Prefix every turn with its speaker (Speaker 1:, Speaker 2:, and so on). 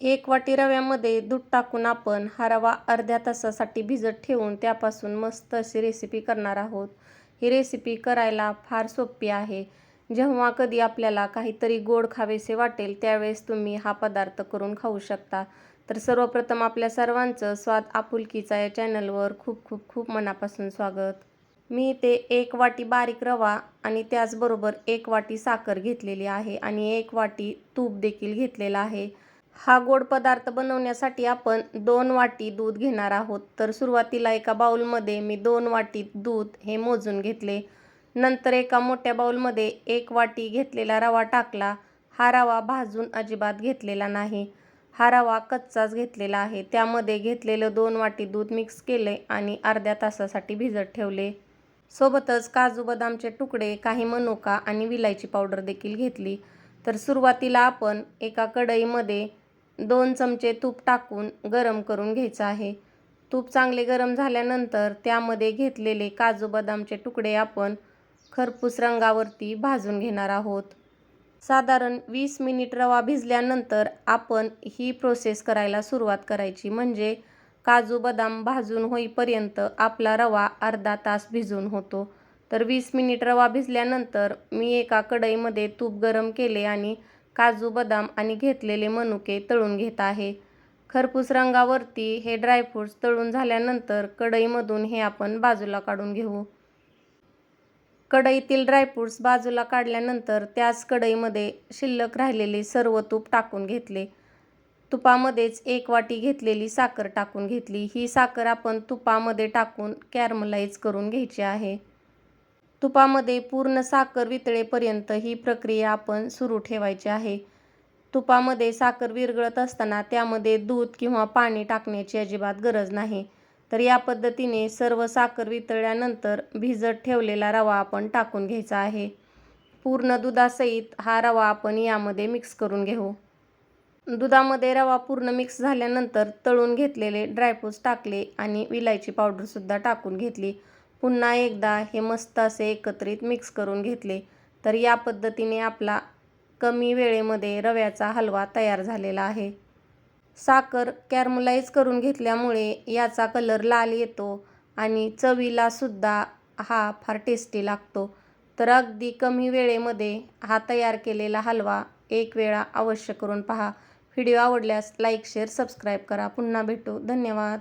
Speaker 1: एक वाटी रव्यामध्ये दूध टाकून आपण हा रवा अर्ध्या तासासाठी भिजत ठेवून त्यापासून मस्त अशी रेसिपी करणार आहोत. ही रेसिपी करायला फार सोपी आहे. जेव्हा कधी आपल्याला काहीतरी गोड खावेसे वाटेल त्यावेळेस तुम्ही हा पदार्थ करून खाऊ शकता. तर सर्वप्रथम आपल्या सर्वांचं स्वाद आपुलकीचा या चॅनलवर खूप खूप खूप मनापासून स्वागत. मी इथे एक वाटी बारीक रवा आणि त्याचबरोबर एक वाटी साखर घेतलेली आहे आणि एक वाटी तूप देखील घेतलेला आहे. हा गोड पदार्थ बनवण्यासाठी आपण दोन वाटी दूध घेणार आहोत. तर सुरुवातीला एका बाउलमध्ये मी दोन वाटी दूध हे मोजून घेतले. नंतर एका मोठ्या बाउलमध्ये एक वाटी घेतलेला रवा टाकला. हा रवा भाजून अजिबात घेतलेला नाही. हा रवा कच्चाच घेतलेला आहे. त्यामध्ये घेतलेलं दोन वाटी दूध मिक्स केले आणि अर्ध्या तासासाठी भिजत ठेवले. सोबतच काजू बदामचे तुकडे काही मनुका आणि विलायची पावडर देखील घेतली. तर सुरुवातीला आपण एका कढईमध्ये दोन चमचे तूप टाकून गरम करून घ्यायचं आहे. तूप चांगले गरम झाल्यानंतर त्यामध्ये घेतलेले काजू बदामचे तुकडे आपण खरपूस रंगावरती भाजून घेणार आहोत. साधारण वीस मिनिट रवा भिजल्यानंतर आपण ही प्रोसेस करायला सुरुवात करायची. म्हणजे काजू बदाम भाजून होईपर्यंत आपला रवा अर्धा तास भिजून होतो. तर वीस मिनिट रवा भिजल्यानंतर मी एका कढईमध्ये तूप गरम केले आणि काजू बदाम आणि घेतलेले मनुके तळून घेत आहे. खरपूस रंगावरती हे ड्रायफ्रूट्स तळून झाल्यानंतर कढईमधून हे आपण बाजूला काढून घेऊ. कढईतील ड्रायफ्रूट्स बाजूला काढल्यानंतर त्याच कढईमध्ये शिल्लक राहिलेले सर्व तूप टाकून घेतले. तुपामध्येच एक वाटी घेतलेली साखर टाकून घेतली. ही साखर आपण तुपामध्ये टाकून कॅरमलाईज करून घ्यायची आहे. तुपामध्ये पूर्ण साखर वितळेपर्यंत ही प्रक्रिया आपण सुरू ठेवायची आहे. तुपामध्ये साखर विरघळत असताना त्यामध्ये दूध किंवा पाणी टाकण्याची अजिबात गरज नाही. तर या पद्धतीने सर्व साखर वितळल्यानंतर भिजत ठेवलेला रवा आपण टाकून घ्यायचा आहे. पूर्ण दुधासहित हा रवा आपण यामध्ये मिक्स करून घेऊ. दुधामध्ये रवा पूर्ण मिक्स झाल्यानंतर तळून घेतलेले ड्रायफ्रूट्स टाकले आणि विलायची पावडरसुद्धा टाकून घेतली. पुन्हा एकदा हे मस्त असे एकत्रित मिक्स करून घेतले. तर या पद्धतीने आपला कमी वेळेमध्ये रव्याचा हलवा तयार झालेला आहे. साखर कॅरमलाईज करून घेतल्यामुळे याचा कलर लाल येतो आणि चवीलासुद्धा हा फार टेस्टी लागतो. तर अगदी कमी वेळेमध्ये हा तयार केलेला हलवा एक वेळा अवश्य करून पहा. व्हिडिओ आवडल्यास लाईक शेअर सबस्क्राईब करा. पुन्हा भेटू. धन्यवाद.